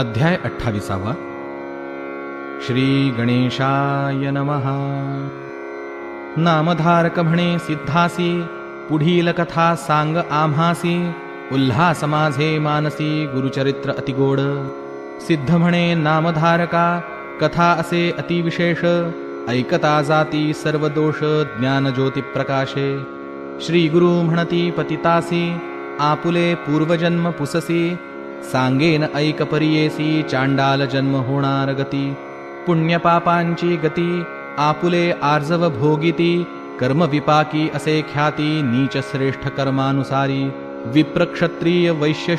अध्याय अठ्ठावीसावा. श्री गणेशाय नमः. नामधारक म्हणे सिद्धासी पुढील कथा सांग आम्हासी उल्हास माझे मानसी गुरुचरित्र अतिगोड. सिद्ध म्हणे नामधारका कथा असे अतिविशेष ऐकता जाती सर्व दोष ज्ञान ज्योती प्रकाशे. श्री गुरु म्हणती पतितासी आपुले पूर्वजन्म पुससी सांगेन ऐक परियेसी चांडाल जन्म होणार गती. पुण्यपापांची गती आपुले आर्जव भोगिती कर्मविपाकी असे ख्याती नीच श्रेष्ठ कर्मानुसारी. विप्रक्षत्रिय वैश्य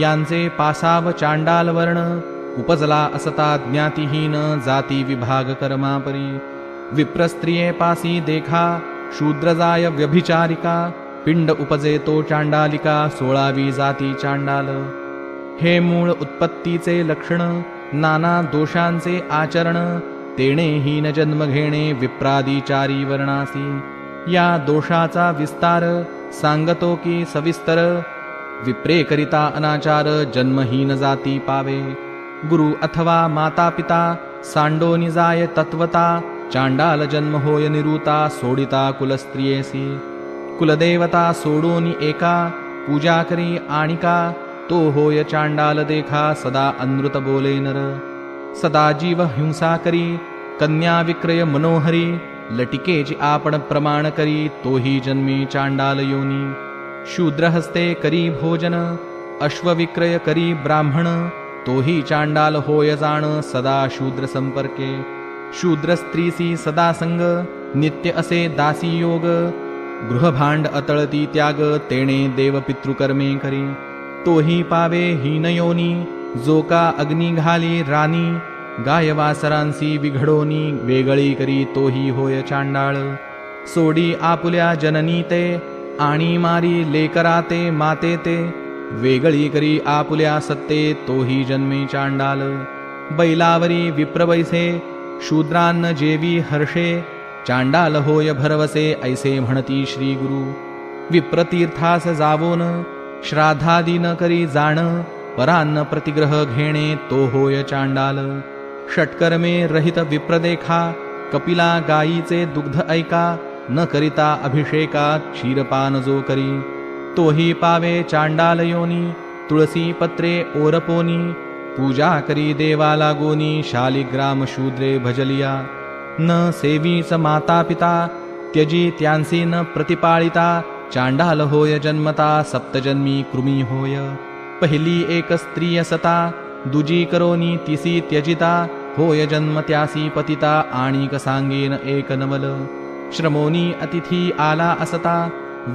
यांचे पासाव चांडाल वर्ण उपजला असता ज्ञातिहीन जाती विभाग कर्मापरी. विप्रस्त्रिये पासी देखा शूद्रजाय व्यभिचारिका पिंड उपजे तो चांडालिका सोळावी जाती चांडाल. हे मूळ उत्पत्तीचे लक्षण नाना दोषांचे आचरण तेणे हीन जन्म घेणे विप्रादिचारी वर्णासी. या दोषाचा विस्तार सांगतो की सविस्तर विप्रेकरिता अनाचार जन्महीन जाती पावे. गुरु अथवा माता पिता सांडोनी जाय तत्वता चांडाल जन्म होय निरूता सोडिता कुलस्त्रियेसी. कुलदेवता सोडोनी एका पूजा करी आणिका तो होय चांडाल देखा सदा अनृत बोले नर. सदा जीव हिंसा करी कन्या विक्रय मनोहरी लटिकेची आपण प्रमाण करी तोही जन्मी चांडाल योनी. शूद्रहस्ते करी भोजन अश्वविक्रय करी ब्राह्मण तोही चांडाल होय जाण सदा शूद्र संपर्के. शूद्र स्त्रीसी सदा संग नित्य असे दासी योग गृहभांड अतळती त्याग तेणे देव पितृकर्मे करी. तोही पावे हीनयोनी जो का अग्नी घाली राणी गायवासरांसी विघडोनी वेगळी करी तोही होय चांडाळ. सोडी आपुल्या जननी ते आणि मारी लेकरा ते माते ते. वेगळी करी आपुल्या सत्ते तोही जन्मे चांडाल बैलावरी विप्रवैसे शूद्रान्न जेवी हर्षे. चांडाल होय भरवसे ऐसे म्हणती श्री गुरु। विप्रतीर्थास जावोन श्राद्धादी न करी जाण परान्न प्रतिग्रह घेणे तो होय चांडाल षटकर्मे रहित विप्रदेखा कपिला गायीचे दुग्ध ऐका न करिता अभिषेका क्षीरपान जो करी। तोही पावे चांडाल योनी तुळसी पत्रे ओरपोनी पूजा करी देवाला गोनी शालिग्राम शूद्रे भजलिया। न सेवीच माता पिता त्यजी त्यांसी न प्रतिपाळिता चांडाल होय जन्मता सप्तजन्मी कृमी होय पहिली एक स्त्रिय सता दुजी करोनी तिसी त्यजिता होय जन्म त्यासी पतिता आणिक सांगेन एक नवल। श्रमोनी अतिथी आला असता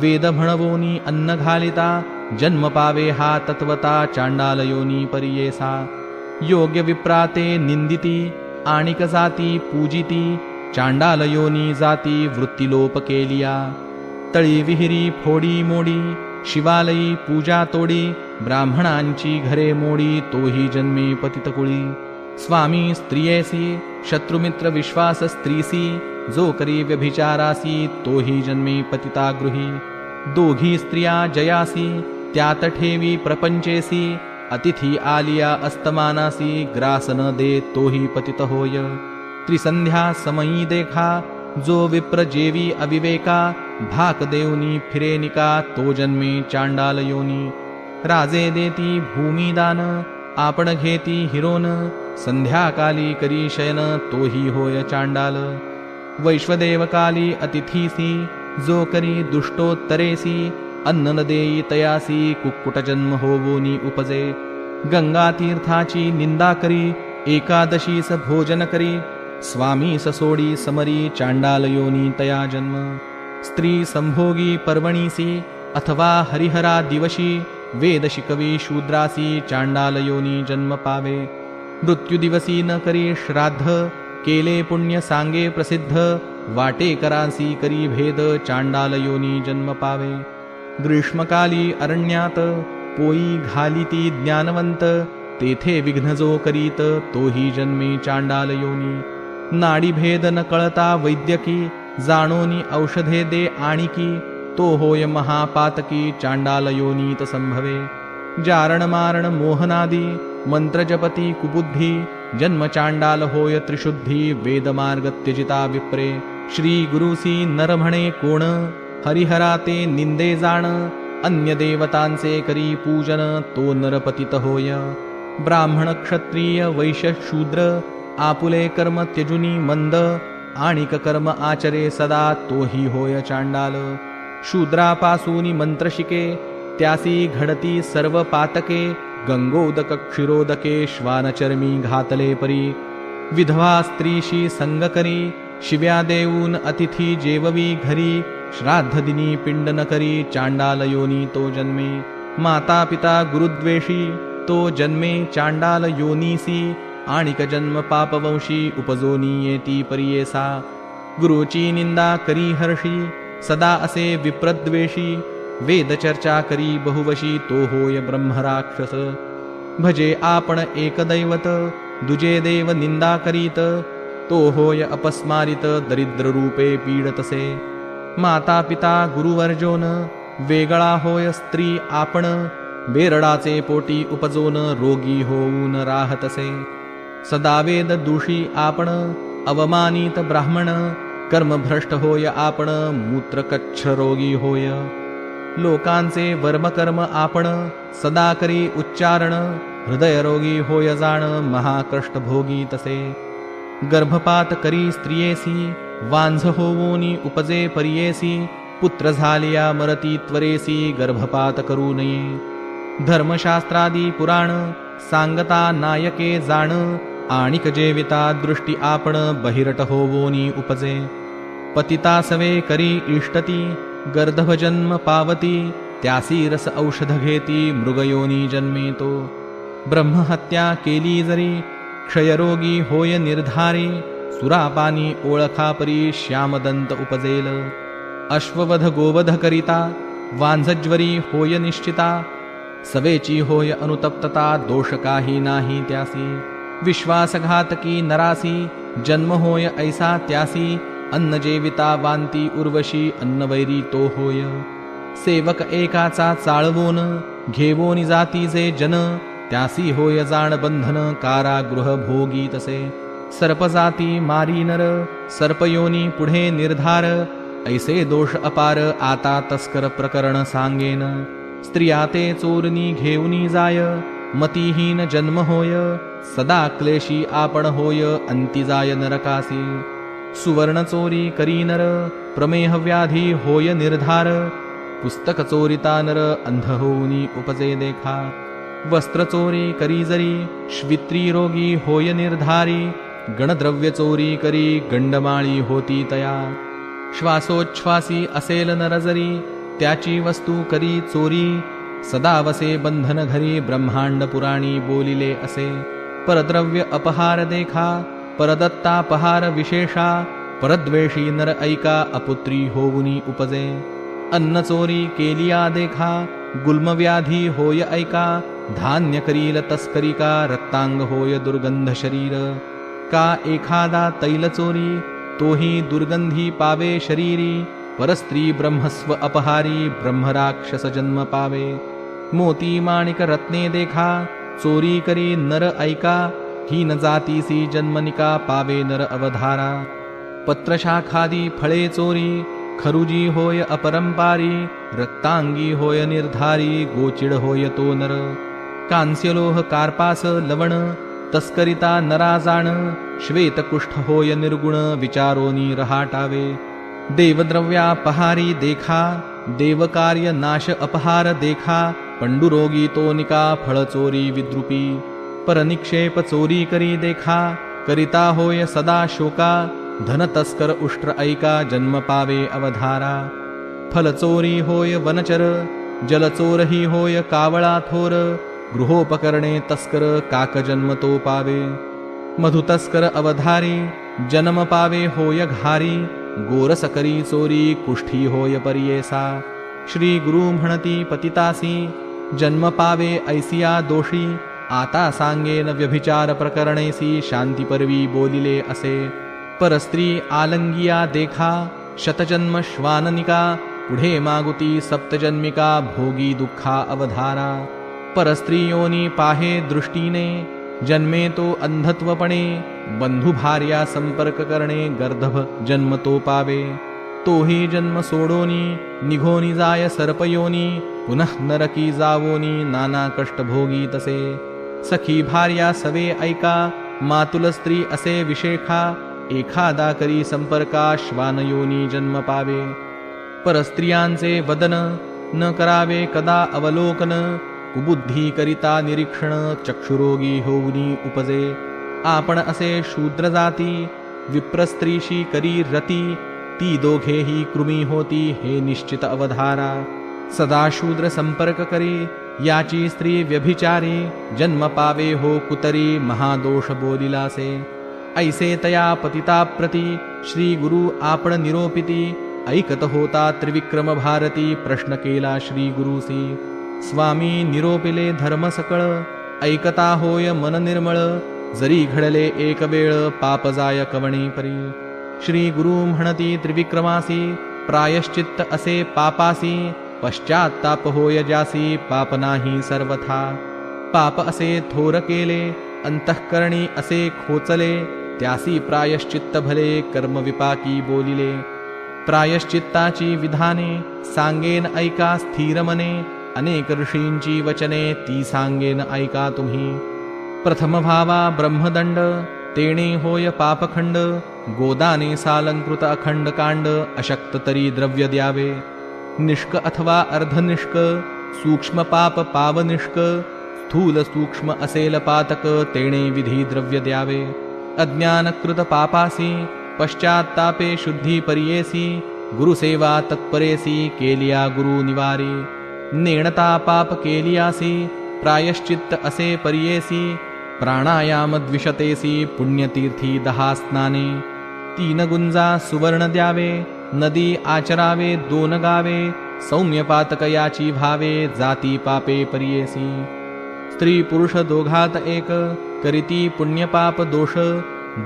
वेद म्हणवोनी अन्न घालिता जन्म पावे हा तत्वता चांडाल योनी परियेसा। योग्य विप्राते निंदिती आणिक जाती पूजिती चांडालयोनी जाती वृत्तिलोप केलिया तळी विहिरी फोडी मोडी शिवालयी पूजा तोडी ब्राह्मणांची घरे मोडी तोही जन्मे पतितकुळी. स्वामी स्त्रियेसी शत्रुमित्र विश्वास स्त्रीसी जो करी व्यभिचारासी तोही जन्मे पतितागृही. दोघी स्त्रिया जयासी त्यात ठेवी प्रपंचेसी अतिथी आलिया अस्तमानासी ग्रास न दे तोही पतित होय। त्रिसंध्या समयी देखा जो विप्र जेवी अविवेका भाक देवनी फिरेनिका तो जन्मे चांडाल योनी। राजे देती भूमिदान आपण घेती हिरोन संध्याकाली करी शयन तोही होय चांडाल। वैश्वदेवकाली अतिथीसी जो करी दुष्टोत्तरेसी अन्न न देई तयासी कुक्कुट जन्म होवोनी उपजे। गंगा तीर्थाची निंदा करी एकादशीस भोजन करी। स्वामी ससोडी समरी चांडाल योनी तया जन्म। स्त्री संभोगी पर्वणीसी अथवा हरिहरा दिवशी वेद शिकवी शूद्रासी चांडाल योनी जन्म पावे। मृत्यू दिवसी न करी श्राद्ध केले पुण्य सांगे प्रसिद्ध वाटे करासी करी भेद चांडाल योनी जन्म पावे ग्रीष्मकाली अरण्यात पोई घालिती ज्ञानवंत तेथे विघ्न जो करीत तोही जन्मे चांडाल योनी नाडीभेद न कळता वैद्यकी जाणोनी औषधे दे आणिकी तो होय महापातकी चांडाल योनीत संभवे. जारण मारण मोहनादी मंत्रजपती कुबुद्धी जन्म चांडाल होय त्रिशुद्धी वेदमार्ग त्यजिता विप्रे. श्री गुरुसी नर म्हणे कोण हरिहरा ते निंदे जाण अन्य देवतांचे करी पूजन तो नरपतित होय. ब्राह्मण क्षत्रिय वैश्य शूद्र आपुले कर्म त्यजुनी मंद आणिक कर्म आचरे सदा तोही होय चांडाल. शूद्रापासून मंत्रशिके त्यासी घडती सर्व पातके गंगोदक क्षिरोदके श्वानचर्मी घातले परी. विधवा स्त्रीशी संग करी शिव्या देऊन अतिथी जेववी घरी श्राद्धदिनी पिण्डनकरी चाण्डालयोनी तो जन्मे। मातापिता गुरुद्वेषी तो जन्मे चाण्डालयोनीसी। आणिकजन्म पापवंशी उपजोनियेति परिये सा गुरुची हर्षी सदा असे विप्रद्वेषी। वेदचर्चा करी बहुवशी तो होय ब्रह्मराक्षस। भजे आपण एकदैवत दुजे देव निन्दा करीत। तो होय अपस्मारित दरिद्ररूपे पीडतसे। माता पिता गुरुवर्जोन वेगळा होय स्त्री आपण बेरडाचे पोटी उपजोन रोगी होऊन राहतसे. सदा वेद दूषी आपण अवमानित ब्राह्मण कर्मभ्रष्ट होय आपण मूत्रकच्छ रोगी होय. लोकांचे वर्मकर्म आपण सदा करी उच्चारण हृदयरोगी होय जाण महाकष्ट भोगी तसे. गर्भपात करी स्त्रियेसी वांझ होवोनी उपजे परियेसी पुत्र झालिया मरती त्वरेसी गर्भपात करू धर्मशास्त्रादी पुराण सांगता नायके जाण आणिक जेविता दृष्टी आपण बहिरट होवोनी उपजे। पतिता सवे करी इष्टती गर्दभ जन्म पावती त्यासी रस औषध घेती मृगयोनी जन्मेतो। ब्रह्महत्या केली जरी क्षयरोगी होय निर्धारी सुरापानी ओळखा परी श्यामदंत उपजेल. अश्ववध गोवध करिता वांझज्वरी होय निश्चिता. सवेची होय अनुतप्तता दोष काही नाही त्यासी. विश्वासघातकी नरासी जन्म होय ऐसा त्यासी. अन्न जेविता वांती उर्वशी अन्नवैरी तो होय. सेवक एकाचा चाळवोन घेवोनी जाती जे जन. त्यासी होय जाण बंधन कारागृह भोगी तसे. सर्पजाती मारी नर सर्पयोनी पुढे निर्धार ऐसे दोष अपार आता तस्कर प्रकरण सांगेन. स्त्रिया ते चोरनी घेऊनी जाय मतिहीन जन्म होय सदा क्लेशी आपण होय अंती जाय नरकासी. सुवर्ण चोरी करी नर प्रमेह व्याधी होय निर्धार पुस्तक चोरिता नर अंध होऊनी उपजे देखा. वस्त्र चोरी करी जरी श्वित्री रोगी होय निर्धारी गणद्रव्य चोरी करी गंडमाळी होती तया. श्वासोच्छ्वासी असेल नरजरी त्याची वस्तू करी चोरी. सदा वसे बंधन घरी ब्रह्मांड पुराणी बोलिले असे. परद्रव्य अपहार देखा परदत्तापहार विशेषा परद्वेषी नर ऐका अपुत्री होऊनी उपजे. अन्न चोरी केलिया देखा गुल्मव्याधी होय ऐका धान्य करील तस्करी का रक्तांग होय दुर्गंध शरीर. का एखादा तैलचोरी तोही दुर्गंधी पावे शरीरी परस्त्री ब्रह्मस्व अपहारी ब्रह्मराक्षस जन्म पावे। मोती माणिक रत्ने देखा चोरी करी नर ऐका ही न जातीसी जन्मनिका पावे नर अवधारा। पत्रशाखादी फळे चोरी खरुजी होय अपरंपारी रक्तांगी होय निर्धारी गोचिड होय तो नर। कांस्यलोह कार्पास लवण तस्करिता नरा जाण श्वेतकुष्ठ होय निर्गुण विचारोनी रहाटावे देवद्रव्या पहारी देखा देवकार्य नाश अपहार देखा पंडुरोगी तोनिका फळचोरी विद्रुपी। परनिक्षेप चोरी करी देखा करिता होय सदा शोका धन तस्कर उष्ट्र ऐका जन्म पावे अवधारा। फलचोरी होय वनचर जलचोरही होय कावळा थोर गृहोपकरणे तस्कर काक जन्म तो पावे मधुतस्कर अवधारी जन्म पावे होय घारी गोरसकरी चोरी कुष्ठी होय परियेसा श्री गुरु म्हणती पतितासी जन्म पावे ऐसिया दोषी आता सांगेन व्यभिचार प्रकरणेसी शांतीपरवी बोलिले असे परस्त्री आलंगिया देखा शतजन्म श्वाननिका पुढे मागुती सप्तजन्मिका भोगी दुःखा अवधारा परस्त्रियोनी पाहे दृष्टीने जन्मे तो अंधत्वपणे बंधुभार्या संपर्क करणे गर्दभ जन्म तो पावे तोही जन्म सोडोनी निघोनी जाय सर्पयोनी पुनः नरकी जावोनी नाना कष्ट भोगी तसे। सखी भार्या सवे ऐका मातुल स्त्री असे विशेखा एखादा करी संपर्का श्वानयोनी जन्म पावे। परस्त्रियांचे वदन न करावे कदा अवलोकन कुबुद्धी करिता निरीक्षण चक्षुरोगी होऊनी उपजे. आपण असे शूद्र जाती विप्रस्त्रीशी करी रती ती दोघेही कृमी होती हे निश्चित अवधारा. सदा शूद्र संपर्क करी याची स्त्री व्यभिचारी जन्म पावे हो कुतरी महादोष बोलिलासे. ऐसे तया पतिता प्रती श्री गुरु आपण निरोपिती ऐकत होता त्रिविक्रम भारती प्रश्न केला श्री गुरुसी. स्वामी निरोपिले धर्म सकळ ऐकता होय मन निर्मळ जरी घडले एक वेळ पाप जाय कवणी परी. श्री गुरु म्हणती त्रिविक्रमासी प्रायश्चित्त असे पापासी पश्चात्ताप होय जासी पाप नाही सर्वथा. पाप असे थोर केले अंतःकरणी असे खोचले त्यासी प्रायश्चित्त भले कर्म विपाकी बोलिले. प्रायश्चित्ताची विधाने सांगेन ऐका स्थिर मने अनेक ऋषींची वचने ती सांगेन ऐका तुम्ही प्रथम भावा ब्रह्मदंड तेणे होय पापखंड गोदाने सालंकृत अखंड कांड अशक्त तरी द्रव्य द्यावे निष्क अथवा अर्धनिष्क सूक्ष्म पाप पावनिष्क स्थूल सूक्ष्म असेल पातक तेणे विधी द्रव्य द्यावे अज्ञानकृत पापासी पश्चात्तापे शुद्धी पर्येसी गुरुसेवा तत्परेसी केलिया गुरु निवारी नेणता पाप केलियासी प्रायश्चित्त असे पर्येसी प्राणायाम द्विशतेसी पुण्यतीर्थी दहा स्नाने तीन गुंजा सुवर्ण द्यावे नदी आचरावे दोन गावे सौम्य पातकयाची भावे जाती पापे पर्येसी। स्त्री पुरुष दोघात एक करीती पुण्यपाप दोष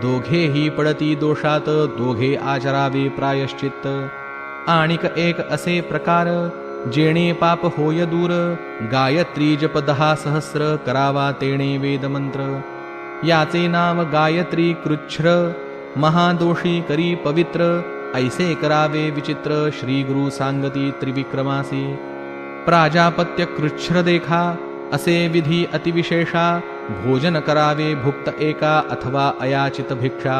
दोघेही पडती दोषात दोघे आचरावे प्रायश्चित्त। आणिक एक असे प्रकार जेणे पाप होय दूर गायत्री जप दहा सहस्र करावा तेणे वेदमंत्र। याचे नाव गायत्री कृच्छ्र महादोषी करी पवित्र ऐसे करावे विचित्र श्री गुरु सांगती त्रिविक्रमासी। प्राजापत्य कृच्छ्र देखा असे विधी अतिविशेषा भोजन करावे भुक्त एका अथवा अयाचित भिक्षा।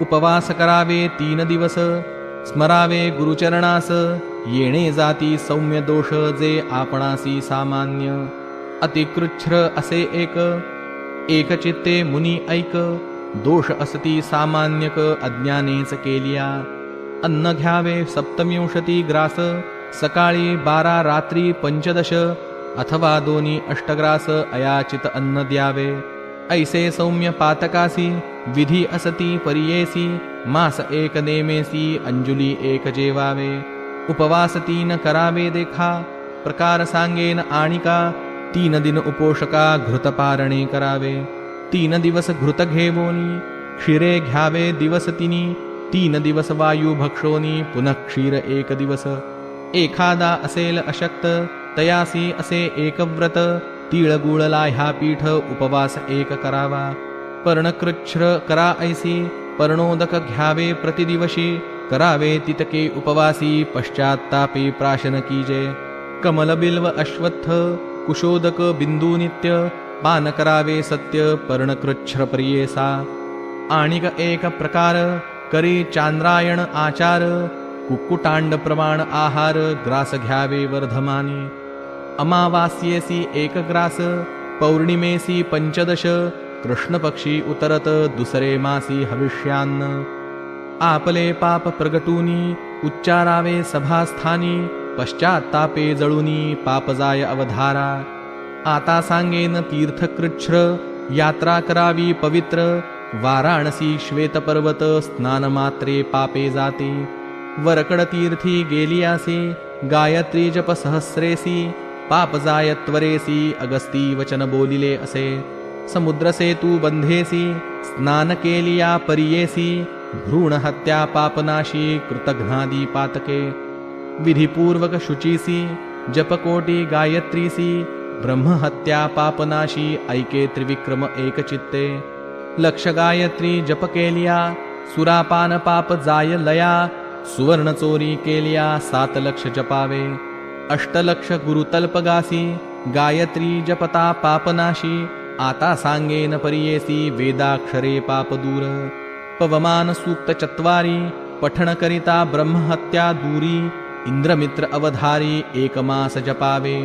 उपवास करावे तीन दिवस स्मरावे गुरुचरणास येणे जाती सौम्य दोष जे आपणासी सामान्य. अतिकृच्छ्र असे एक. एकचित्ते मुनी ऐक. दोष असती सामान्यक अज्ञानेच केलिया. अन्न घ्यावे सप्तमिंशती ग्रास. सकाळी बारा रात्री पंचदश. अथवा दोन्ही अष्टग्रास अयाचित अन्न द्यावे. ऐसे सौम्य पातकासी विधी असती परियेसी. मास एक नेमेसी अंजुली एक जेवावे. उपवास तीन करावे देखा प्रकार सांगेन आणिका तीन दिन उपोषका घृतपारणे करावे। तीन दिवस घृत घेवोनी क्षीरे घ्यावे दिवस तिनी तीन दिवस वायू भक्षोनी पुनः क्षीर एक दिवस। एखादा असेल अशक्त तयासी असे एकव्रत तिळगुळला ह्या पीठ उपवास एक करावा। पर्णकृच्छ्र करा ऐसी पर्णोदक घ्यावे प्रतिदिवशी करावे तितके उपवासी पश्चात्तापे प्राशन कीजे कमलबिल्व अश्वत्थ कुशोदक बिंदू नित्य पान करावे सत्य पर्णकृच्छ्र प्रियेसा आणिक एक प्रकार करी चांद्रायण आचार कुक्कुटांड प्रमाण आहार ग्रास घ्यावे वर्धमानी। अमावास्येसी एक ग्रास पौर्णिमेसी पंचदश कृष्ण पक्षी उतरत दुसरे मासी हविष्यान्न आपले पाप प्रगटूनी उच्चारावे सभास्थानी पश्चात्तापे जळुनी पाप जाय अवधारा। आता सांगेन तीर्थकृच्छ्र यात्रा करावी पवित्र वाराणसी श्वेतपर्वत स्नानमात्रे पापे जाते। वरकड तीर्थी गेलियासी गायत्री जप सहस्रेसी पाप जाय त्वरेसी अगस्ती वचन बोलिले असे। समुद्र सेतू बंधेसी स्नान केलिया परियेसी भ्रूण हत्या पापनाशी कृतघ्नादी पातके विधिपूर्वक शुचीसी जपकोटी गायत्रीसी ब्रह्महत्या पापनाशी ऐके त्रिविक्रम एकचित्ते। लक्ष गायत्री जप केलिया सुरापान पाप जाय लया सुवर्ण चोरी केलिया सात लक्ष जपावे। अष्टलक्ष गुरुतल्पगासी गायत्री जपता पापनाशी आता सांगेन परियेसी वेदाक्षरे पापदूर। अपवमान सूक्त चत्वारी पठण करिता ब्रह्महत्या दूरी इंद्रमित्र अवधारी एकमास जपावे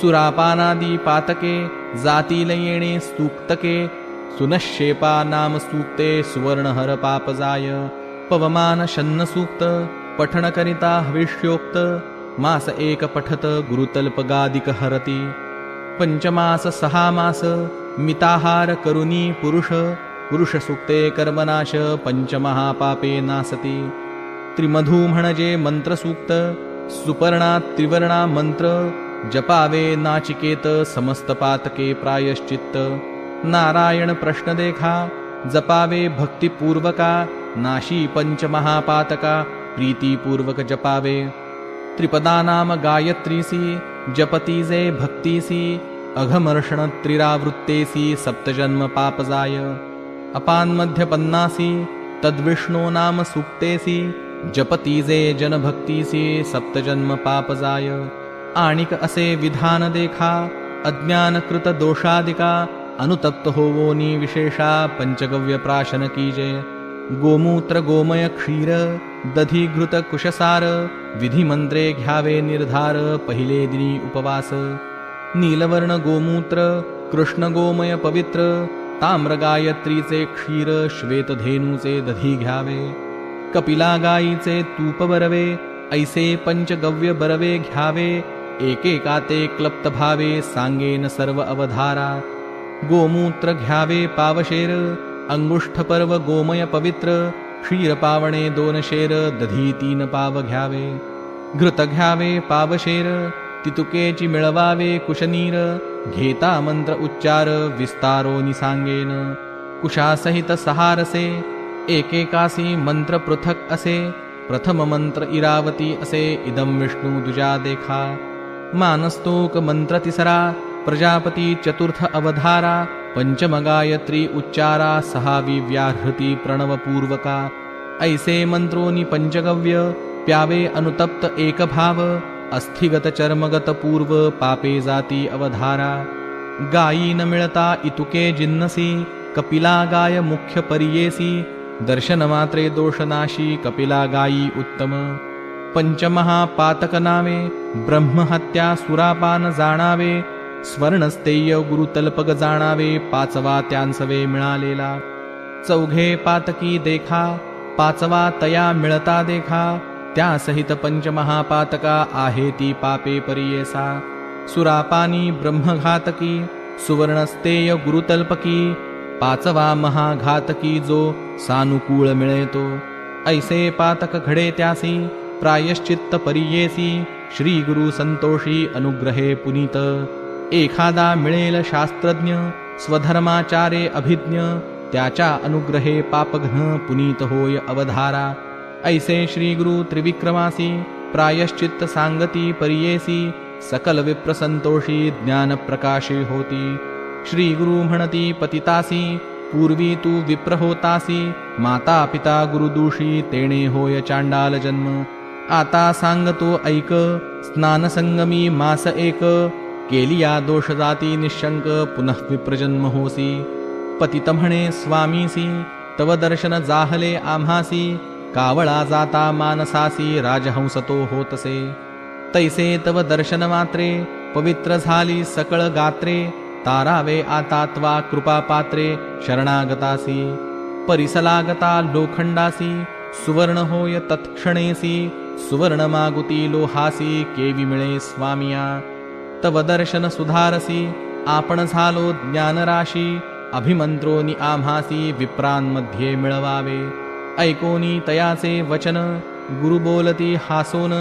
सुरापानादी पातके जातील येणे स्तूक्तके सुनशेपा नाम सूक्ते सुवर्णहर पापजाय पवमान शन्न सूक्त पठण करिता हविष्योक्त मास एक पठत गुरुतल्पगादिक हरती पंचमास सहा मास मिताहार करुणी पुरुष पुरुषसूक्ते कर्मनाश पञ्चमहापापे नासति। त्रिमधूमणजे मन्त्रसूक्त सुपर्णा त्रिवर्णा मन्त्र जपावे नाचिकेत समस्तपातके प्रायश्चित्त। नारायणप्रश्नदेखा जपावे भक्तिपूर्वका नाशी पञ्चमहापातका प्रीतिपूर्वक जपावे। त्रिपदानाम गायत्रीसि जपतीजे भक्तिसि अघमर्षणत्रिरावृत्तेसि सप्तजन्मपापजाय अपान्मध्य पन्नासी तद्विष्णो नाम सुक्तेसी जपतीजे जनभक्तीसी सप्तजन्म पापजाय। आणिक असे विधान देखा अज्ञानकृत दोषादिका अनुतप्त होवोनी विशेषा पंचगव्य प्राशन कीजे। गोमूत्र गोमय क्षीर दधी घृत कुशसार विधी मंत्रे घ्यावे निर्धार पहिले दिनी उपवास। नीलवर्ण गोमूत्र कृष्ण गोमय पवित्र ताम्र गायत्रीचे क्षीर श्वेतधेनूचे दधी घ्यावे कपिला गायीचे तूप बरवे ऐसे पंचगव्य बरवे घ्यावे एकेका ते क्लप्त भावे सांगेन सर्व अवधारा गोमूत्र घ्यावे पावशेर अंगुष्ठ पर्व गोमय पवित्र क्षीर पावणे दोन शेर दधी तीन पाव घ्यावे घृत घ्यावे पावशेर तितुकेची मिळवावे कुशनीर घेता मंत्र उच्चार विस्तारो निसांगेन कुशासहित सहारसे एकेकासी मंत्र पृथक असे प्रथम मंत्र इरावती असे इदम विष्णू दुजा देखा। मानस्तोक मंत्र तिसरा प्रजापती चतुर्थ अवधारा पंचम गायत्री उच्चारा सहावी व्याहृती प्रणवपूर्वका। ऐसे मंत्रोनी पंचगव्य प्यावे अनुतप्त एक भाव अस्थिगत चर्मगत पूर्व पापे जाती अवधारा। गायी न मिळता इतुके जिन्नसी कपिला गाय मुख्य परियेसी। दर्शन मात्रे दोषनाशी कपिला गायी उत्तम। पंचमहापातक नावे ब्रह्महत्या सुरापान जाणावे। स्वर्णस्तेय गुरुतल्पग जाणावे पाचवा त्यांसवे मिळालेला। चौघे पातकी देखा पाचवा तया मिळता देखा। त्या सहित पंचमहापातका आहे ती पापे परियेसा. सुरापानी ब्रह्मघातकी सुवर्णस्तेय गुरुतल्पकी पाचवा महाघातकी जो सानुकूळ मिळेतो. ऐसे पातक घडे त्यासी प्रायश्चित्त परियेसी श्री गुरु संतोषी अनुग्रहे पुनीत. एखादा मिळेल शास्त्रज्ञ स्वधर्माचारे अभिज्ञ त्याच्या अनुग्रहे पापघ्न पुनीत होय अवधारा. ऐसे श्री गुरु त्रिविक्रमासी प्रायश्चित्त सांगती परियेसी सकल विप्रसंतोषी ज्ञान प्रकाशी होती। श्री गुरु म्हणती पतितासी पूर्वी तू विप्र होतासी माता पिता गुरुदूषी तेणे होय चांडाल जन्म। आता सांगतो ऐक स्नानसंगमी मास एक केलिया दोष जाती निशंक पुनः विप्रजन्म होसी। पतित म्हणे स्वामीसी तव दर्शन जाहले आम्हासी कावळा जाता मानसासी राजहंसतो होतसे. तैसे तव दर्शन मात्रे पवित्र झाली सकळ गात्रे. तारावे आता त्वा कृपा पात्रे शरणागतासी. परिसलागता लोखंडासी सुवर्ण होय तत्क्षणेसी. सुवर्ण मागुती लोहासी केवी मिळे स्वामिया. तव दर्शन सुधारसी आपण झालो ज्ञानराशी. अभिमंत्रोनी आम्हासी विप्रांमध्ये मिळवावे. ऐकोनी तयाचे वचन गुरु बोलती हासोन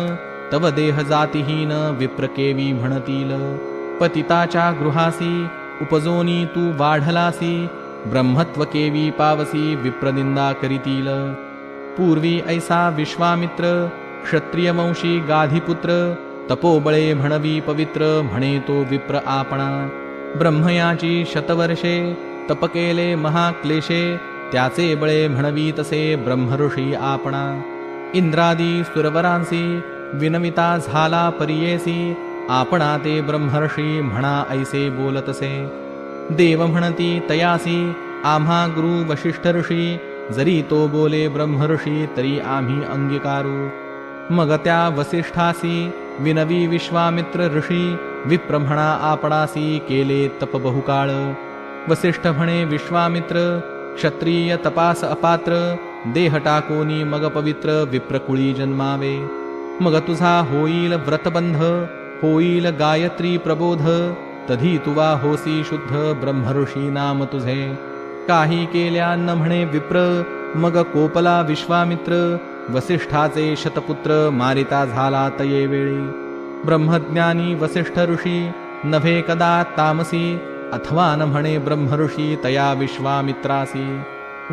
तव देह जातीहीन विप्रकेवी पतिताच्या गृहासी उपजोनी तू वाढलासी ब्रह्मत्व केवी पावसी विप्रनिंदा करीतील। पूर्वी ऐसा विश्वामित्र क्षत्रियवंशी गाधिपुत्र तपोबळे म्हणवी पवित्र म्हणे तो विप्र आपणा। ब्रह्मयाची शतवर्षे तप केले महाक्लेशे त्याचे बळे म्हणवी तसे ब्रह्मऋषी आपणा. इंद्रादी सुरवरांसी विनविता झाला परियेसी आपणा ते ब्रह्मर्षी म्हणा ऐसे बोलतसे. देव म्हणती तयासी आम्हा गुरु वशिष्ठ ऋषी जरी तो बोले ब्रह्मऋषी तरी आम्ही अंगीकारू. मग त्या वसिष्ठासी विनवी विश्वामित्र ऋषी विप्रम्हणा आपणासी केले तप बहुकाळ वसिष्ठ म्हणे विश्वामित्र क्षत्रिय तपास अपात्र देह टाकोनी मग पवित्र विप्रकुळी जन्मावे. मग तुझा होईल व्रतबंध होईल गायत्री प्रबोध तधी तुवा होसी शुद्ध ब्रह्मऋषी नाम तुझे. काही केल्या न म्हणे विप्र मग कोपला विश्वामित्र वसिष्ठाचे शतपुत्र मारिता झाला तये वेळी. ब्रह्मज्ञानी वसिष्ठ ऋषी नभे कदा तामसी अथवा न म्हणे ब्रह्मऋषी तया विश्वामित्रासी।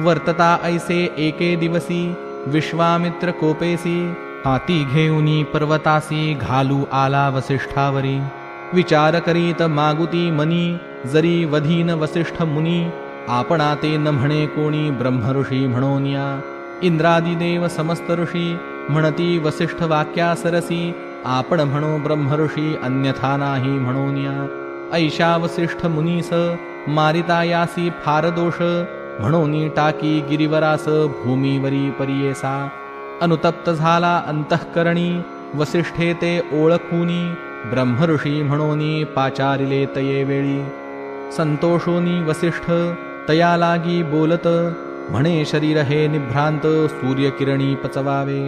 वर्तता ऐसे एके दिवसी विश्वामित्र कोपेसी हाती घेऊनी पर्वतासी घालू आला वसिष्ठावरी। विचार करीत मागुती मनी जरी वधीन वसिष्ठ मुनी आपणा ते न म्हणे कोणी ब्रह्मऋषी म्हणोनिया। इंद्रादी देव समस्त ऋषी म्हणती वसिष्ठ वाक्या सरसी आपण म्हणो ब्रह्मऋषी अन्यथा नाही म्हणोनिया ऐशावसिष्ठ मुनीस मारितायासी फार दोष म्हणून टाकी गिरिवरास भूमीवरी परियेसा। अनुतप्त झाला अंतःकरणी वसिष्ठे ते ओळखूनी ब्रह्मऋषी म्हणोनी पाचारिले तये वेळी। संतोषोनी वसिष्ठ तया लागी बोलत म्हणे शरीर हे निभ्रांत सूर्यकिरणी पचवावे।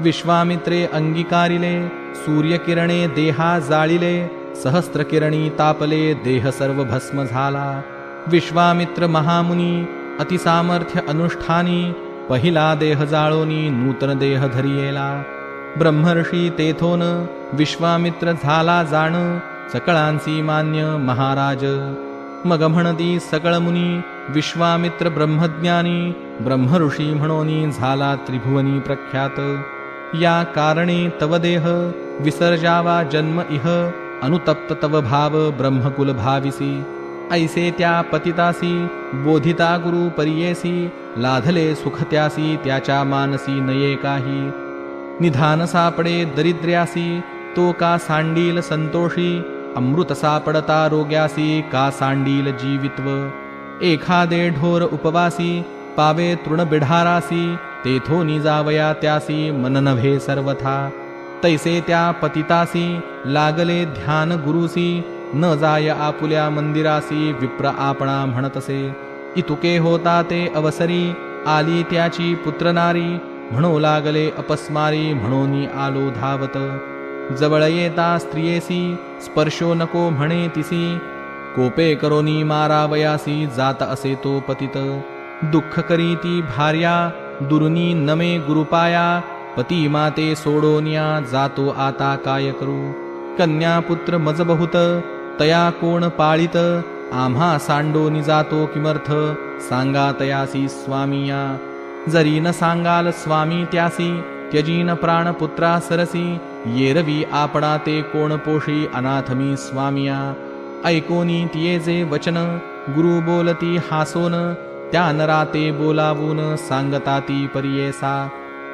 विश्वामित्रे अंगीकारिले सूर्यकिरणे देहा जाळिले सहस्त्रकिरणी तापले देह सर्व भस्म झाला. विश्वामित्र महामुनी अतिसामर्थ्य अनुष्ठानी पहिला देह जाळोनी नूतन देह धरियेला ब्रह्मर्षी तेथोन विश्वामित्र झाला जाण सकळांसी मान्य महाराज. मग म्हणती सकळ मुनी विश्वामित्र ब्रह्मज्ञानी ब्रह्मऋषी म्हणोनी झाला त्रिभुवनी प्रख्यात. या कारणे तव देह विसर्जावा जन्म इह अनुतप्त तव भाव ब्रह्मकुल भाविसी ऐसे त्या पतितासी बोधिता गुरु परियेसी लाधले सुखत्यासी त्याच्या मानसी नये काही निधान सापडे दरिद्र्यासी तो का सांडील संतोषी अमृत सापडता रोग्यासी का सांडील जीवित्व एखादे ढोर उपवासी पावे तृणबिढारासी तेथो निजावया त्यासी मननभे सर्वथा तैसे त्या पतितासी लागले ध्यान गुरुसी न जाय आपुल्या मंदिरासी विप्र आपणा म्हणतसे. इतुके होता ते अवसरी आली त्याची पुत्रनारी म्हणू लागले अपस्मारी म्हणून आलो धावत. जवळ येता स्त्रियेसी स्पर्शो नको म्हणे तिसी कोपे करोनी मारावयासी जात असे तो पतित. दुःख करी ती भार्या दुरुनी नमे गुरुपाया पती माते सोडोनिया जातो आता काय करू? कन्या पुत्र मज बहुत तया कोण पाळित? आम्हा सांडोनी जातो किमर्थ? सांगा तयासी स्वामिया। जरी न सांगाल स्वामी त्यासी त्यजीन प्राणपुत्रा सरसी। येरवी आपणा ते कोण पोषी अनाथमी स्वामिया। ऐकोनी तिये जे वचन गुरु बोलती हासोन। त्या नराते बोलावून सांगता ती परियेसा।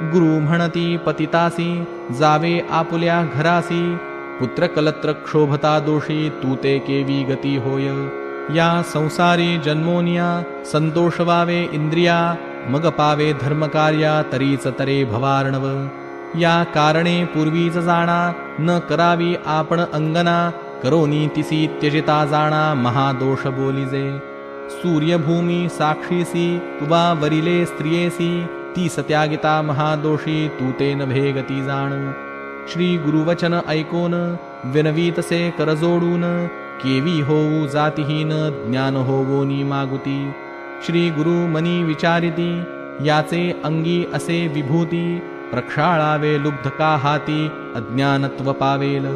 गुरु म्हणती पतितासी जावे आपुल्या घरासी. पुत्र कलत्र क्षोभता दोषी तू ते केवी गती होय. या संसारी जन्मोनिया संतोष वावे इंद्रिया मग पावे धर्मकार्या तरीच तरे भवार्णव. या कारणे पूर्वीच जाणा न करावी आपण अंगना करोनी तिसी त्यजिता जाणा महादोष बोलिजे. सूर्यभूमी साक्षीसी तुवा वरिले स्त्रियेसी ती सत्यागिता महादोषी तू तेन भेगती जाण श्री गुरुवचन ऐकोन विनवीतसे करजोडून केवी होऊ जातीहीन ज्ञान होवोनी मागुती। श्री गुरु मनी विचारिती याचे अंगी असे विभूती प्रक्षाळावे लुब्धका हाती अज्ञानत्व पावेल।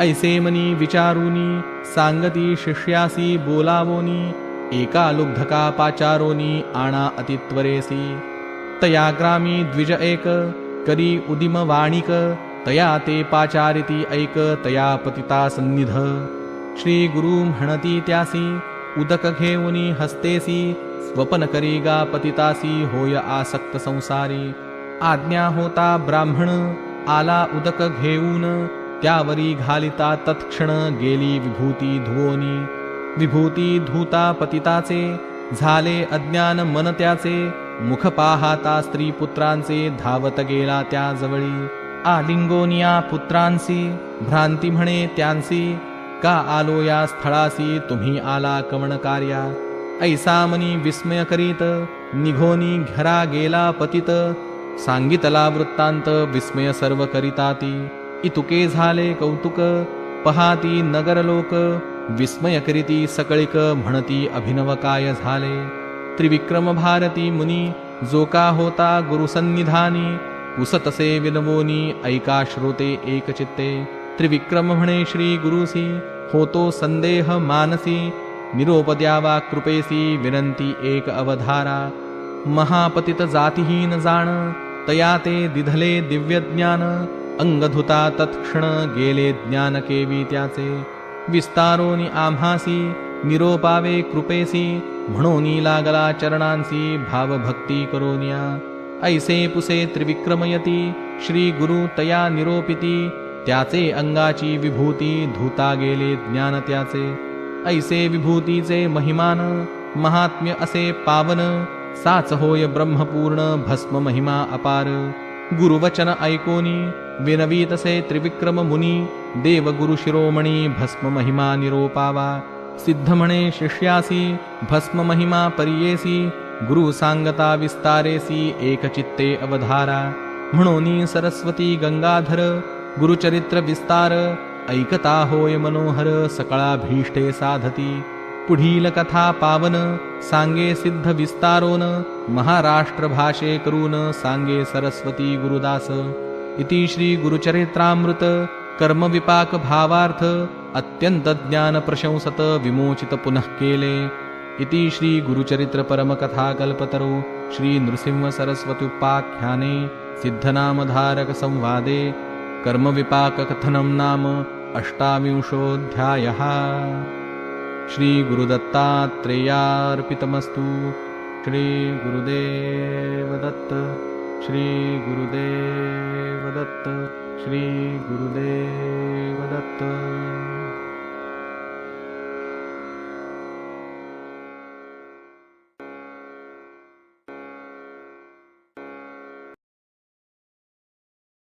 ऐसे मनी विचारुनी सांगती शिष्यासी बोलावोनी एका लुब्धका पाचारोनी आणा अतित्वरेसी। तयाग्रामी द्विज एक करी उदिम वाणिक तया ते पाचारिती ऐक तया पतिता सन्निध। श्री गुरु म्हणती त्यासी उदक घेऊनी हस्तेसी स्वपन करी गा पतितासी होय आसक्त संसारी। आज्ञा होता ब्राह्मण आला उदक घेऊन त्यावरी घालिता तत्क्षण गेली विभूती धुवोनी। विभूती धूता पतिताचे झाले अज्ञान मन त्याचे मुख पाहाता स्त्री पुत्रांचे धावत गेला त्या जवळी आलिंगोनिया पुत्रांसी भ्रांती म्हणे त्यांसी का आलो या स्थळासी तुम्ही आला कवण कार्या ऐसा मनी विस्मय करीत निघोनी घरा गेला पतित. सांगितला वृत्तांत विस्मय सर्व करिताती. इतुके झाले कौतुक पहाती नगर लोक विस्मय करीती सकळिक म्हणती अभिनव काय झाले. त्रिविक्रम भारती मुनी जो का होता गुरुसन्निधानी उसतसे विनवोनी ऐका श्रोते एकचित्ते। त्रिविक्रम म्हणे श्री गुरुसी होतो संदेह मानसी निरोपद्यावा कृपेसी विनंती एक अवधारा। महापतित जातीहीन जाण तया ते दिधले दिव्य ज्ञान अंगधुता तत्क्षण गेले ज्ञान केवी त्याचे। विस्तारोनी आम्हासी निरोपावे कृपेसी म्हणून लागला चरणांसी भावभक्ती करोनिया. ऐसे पुसे त्रिविक्रमयती श्री गुरु तया निरोपिती त्याचे अंगाची विभूती धुता गेले ज्ञान त्याचे. ऐसे विभूतीचे महिमान महात्म्य असे पावन साच होय ब्रह्मपूर्ण भस्म महिमा अपार. गुरुवचन ऐकोनी विनवीतसे त्रिविक्रम मुनी देवगुरु शिरोमणी भस्म महिमा निरोपावा. सिद्ध म्हणे शिष्यासी भस्म महिमा परियेसी गुरु सांगता विस्तारेसी एकचित्ते अवधारा। म्हणोनी सरस्वती गंगाधर गुरुचरित्र विस्तार ऐकता होय मनोहर सकळा भीष्टे साधती। पुढील कथा पावन सांगे सिद्ध विस्तारोन महाराष्ट्र भाषे करून सांगे सरस्वती गुरुदास। इति श्री गुरुचरित्रामृत कर्मविपाक भावार्थ अत्यन्तज्ञानप्रशंसत विमोचित पुनः केले इति श्रीगुरुचरित्रपरमकथाकल्पतरौ श्रीनृसिंहसरस्वत्युपाख्याने सिद्धनामधारकसंवादे कर्मविपाककथनं नाम अष्टाविंशोऽध्यायः। श्रीगुरुदत्तात्रेयार्पितमस्तु श्रीगुरुदेवदत्त श्रीगुरुदेवदत्त श्रीगुरुदेवदत्